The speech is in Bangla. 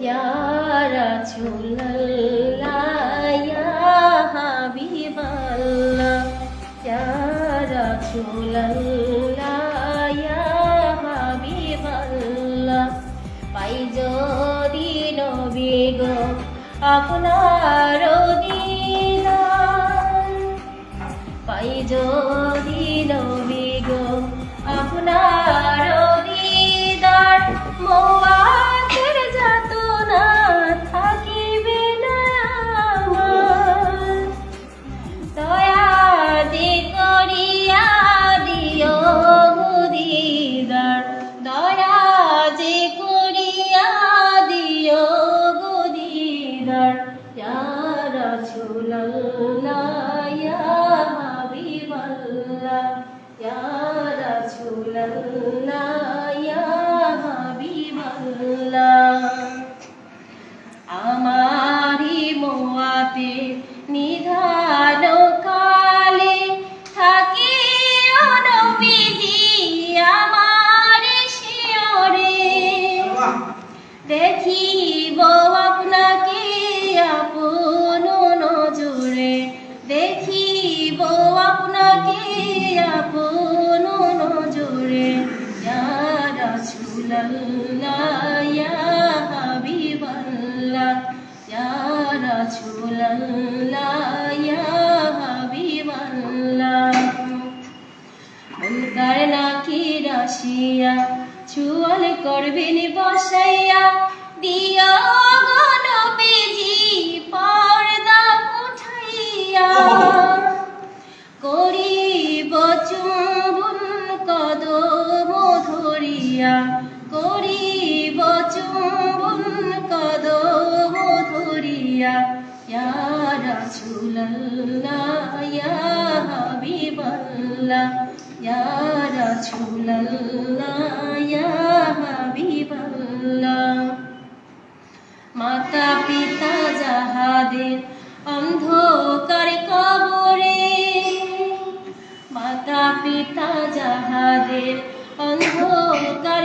ইয়া রাসূলুল্লাহ ইয়া হাবিবাল্লাহ ইয়া রাসূলুল্লাহ ইয়া হাবিবাল্লাহ পাই যদি নবী গো আপনার দিদার পাই যদি রাসূলুল্লাহ ইয়া হাবিবাল্লাহ ইয়া রাসূলুল্লাহ রাসূলুল্লাহ ইয়া হাবিবাল্লাহ ইয়া রাসূলুল্লাহ ইয়া হাবিবাল্লাহ। মুনকার নাকি রাশিয়া চুয়াল করবেন বসাইয়া দিয়া করিব চুম্বন কদম ধরিয়া ইয়া রাসূলুল্লাহ ইয়া হাবিবাল্লাহ ইয়া রাসূলুল্লাহ ইয়া হাবিবাল্লাহ মাতা পিতা যাহাদের অন্ধকার কবরে, মাতা পিতা যাহাদের অন্ধকার